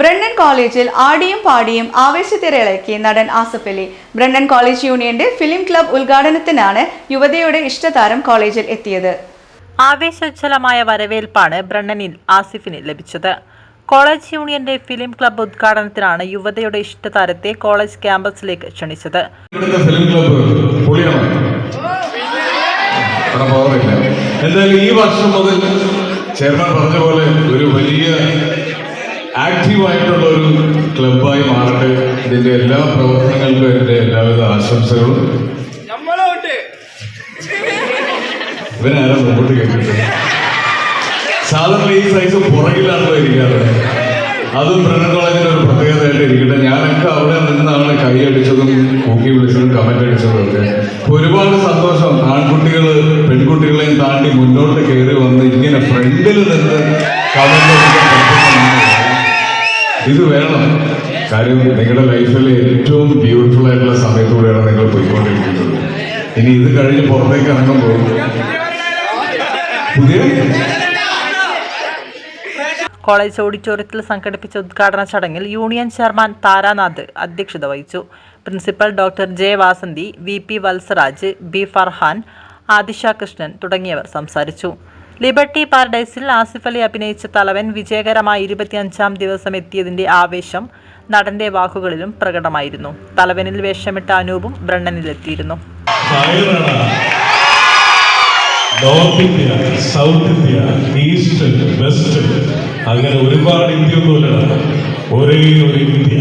Brennen കോളേജിൽ ആടിയും പാടിയും ആവേശത്തിരയിളക്കി നടൻ ആസഫ് അലി. ബ്രണ്ടൻ കോളേജ് യൂണിയന്റെ ഫിലിം ക്ലബ് ഉദ്ഘാടനത്തിനാണ് യുവതിയുടെ ഇഷ്ടതാരം കോളേജിൽ എത്തിയത്. ആവേശോജ്ജലമായ വരവേൽപ്പാണ് ബ്രണ്ണനിൽ ആസിഫിന് ലഭിച്ചത്. കോളേജ് യൂണിയന്റെ ഫിലിം ക്ലബ് ഉദ്ഘാടനത്തിനാണ് യുവതയുടെ ഇഷ്ടതാരത്തെ കോളേജ് ക്യാമ്പസിലേക്ക് ക്ഷണിച്ചത്. എന്തായാലും ഈ വർഷം മുതൽ ചെയർമാൻ പറഞ്ഞ പോലെ ഒരു വലിയ ആക്റ്റീവ് ആയിട്ടുള്ള ഒരു ക്ലബായി മാറട്ടെ. ഇതിന്റെ എല്ലാ പ്രവർത്തനങ്ങൾക്കും എന്റെ എല്ലാവിധ ആശംസകളും. ഇവനാരും ഇവനാരാ മുമ്പോട്ട് കേട്ടിട്ട് സാധാരണ ഈ സൈസ് പുറകിലാണല്ലോ ഇരിക്കാറ്. അതും ബ്രണ്ണൻ കോളേജിന്റെ ഒരു പ്രത്യേകതയായിട്ട് ഇരിക്കട്ടെ. ഞാനൊക്കെ അവിടെ നിന്നാണ് കൈ അടിച്ചതും കൂക്കി വിളിച്ചതും കമന്റ് അടിച്ചതും ഒക്കെ. ഒരുപാട് സന്തോഷം. ആൺകുട്ടികൾ പെൺകുട്ടികളെയും താണ്ടി മുന്നോട്ട് കയറി വന്ന് ഇങ്ങനെ ഫ്രണ്ടിൽ നിന്ന് കമന്റ് അടിക്കാൻ പറ്റുന്നുണ്ട്. ഇത് വേണം. കാര്യം നിങ്ങളുടെ ലൈഫിലെ ഏറ്റവും ബ്യൂട്ടിഫുൾ ആയിട്ടുള്ള സമയത്തൂടെയാണ് നിങ്ങൾ പോയിക്കൊണ്ടിരിക്കുന്നത്. ഇനി ഇത് കഴിഞ്ഞ് പുറത്തേക്ക് ഇറങ്ങുമ്പോൾ പുതിയ കോളേജ് ഓഡിറ്റോറിയത്തിൽ സംഘടിപ്പിച്ച ഉദ്ഘാടന ചടങ്ങിൽ യൂണിയൻ ചെയർമാൻ താരാനാഥ് അധ്യക്ഷത വഹിച്ചു. Principal doctor J Vasanthi V P Valsaraj B Farhan Adisha Krishnan തുടങ്ങിയവർ സംസാരിച്ചു. ലിബർട്ടി പാരഡൈസിൽ ആസിഫ് അലി അഭിനയിച്ച തലവൻ വിജയകരമായി ഇരുപത്തിയഞ്ചാം ദിവസം എത്തിയതിന്റെ ആവേശം നടന്റെ വാക്കുകളിലും പ്രകടമായിരുന്നു. തലവനിൽ വേഷമിട്ട അനൂപും ബ്രണ്ണനിലെത്തിയിരുന്നു. North India south India east west അങ്ങനെ ഒരുപാട് ഇന്ത്യ ഒന്നുമില്ല. ഒരേ ഒരു ഇന്ത്യ.